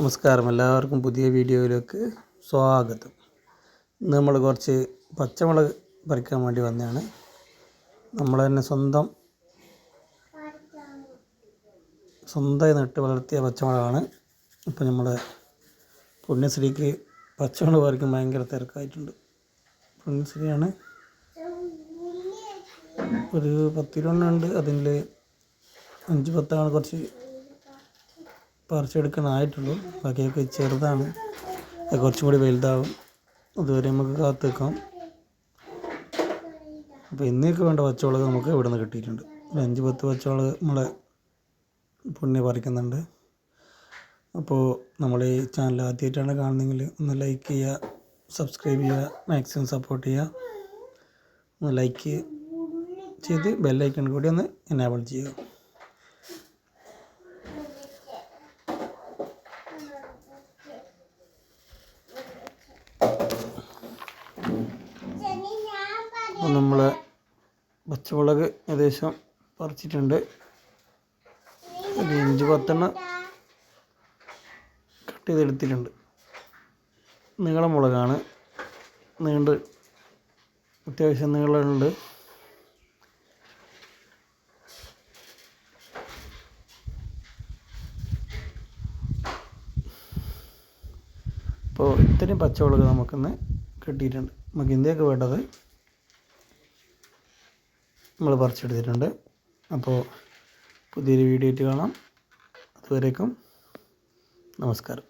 നമസ്കാരം. എല്ലാവർക്കും പുതിയ വീഡിയോയിലേക്ക് സ്വാഗതം. ഇന്ന് നമ്മൾ കുറച്ച് പച്ചമുളക് പറിക്കാൻ വേണ്ടി വന്നതാണ്. നമ്മൾ തന്നെ സ്വന്തം സ്വന്തമായി നട്ട് വളർത്തിയ പച്ചമുളകാണ്. ഇപ്പം നമ്മൾ പുണ്യശ്രീക്ക് പച്ചമുളക് പറിക്കാൻ ഭയങ്കര തിരക്കായിട്ടുണ്ട്. പുണ്യശ്രീയാണ്. ഒരു പത്തിരുണ്ട് അതിൽ അഞ്ച് പത്താണ് കുറച്ച് പറിച്ചെടുക്കാനായിട്ടുള്ളൂ ബാക്കിയൊക്കെ ചെറുതാണ്. കുറച്ചും കൂടി വലുതാവും. അതുവരെ നമുക്ക് കാത്തു നിൽക്കാം അപ്പോൾ ഇന്നേക്ക് വേണ്ട പച്ചമുളക് നമുക്ക് ഇവിടെ നിന്ന് കിട്ടിയിട്ടുണ്ട്. ഒരു അഞ്ച് പത്ത് പച്ചമുളക് നമ്മളെ പുണ്യ പറിക്കുന്നുണ്ട്. അപ്പോൾ നമ്മൾ ഈ ചാനൽ ആദ്യമായിട്ടാണ് കാണുന്നതെങ്കിൽ ഒന്ന് ലൈക്ക് ചെയ്യുക സബ്സ്ക്രൈബ് ചെയ്യുക മാക്സിമം സപ്പോർട്ട് ചെയ്യുക. ഒന്ന് ലൈക്ക് ചെയ്ത് ബെല്ലൈക്കൺ കൂടി ഒന്ന് എനേബിൾ ചെയ്യുക. അപ്പോൾ നമ്മൾ പച്ചമുളക് ഏകദേശം പറിച്ചിട്ടുണ്ട്. ഒരു അഞ്ച് പത്തെണ്ണം കട്ട് ചെയ്തെടുത്തിട്ടുണ്ട്. നീളം മുളകാണ് നീണ്ട് അത്യാവശ്യം നീളമുണ്ട്. അപ്പോൾ ഇത്രയും പച്ചമുളക് നമുക്കിന്ന് കിട്ടിയിട്ടുണ്ട്. നമുക്ക് ഇന്ത്യയൊക്കെ വേണ്ടത്? നമ്മൾ പറിച്ചെടുത്തിട്ടുണ്ട്. അപ്പോൾ പുതിയൊരു വീഡിയോ ആയിട്ട് കാണാം. അതുവരേക്കും നമസ്കാരം.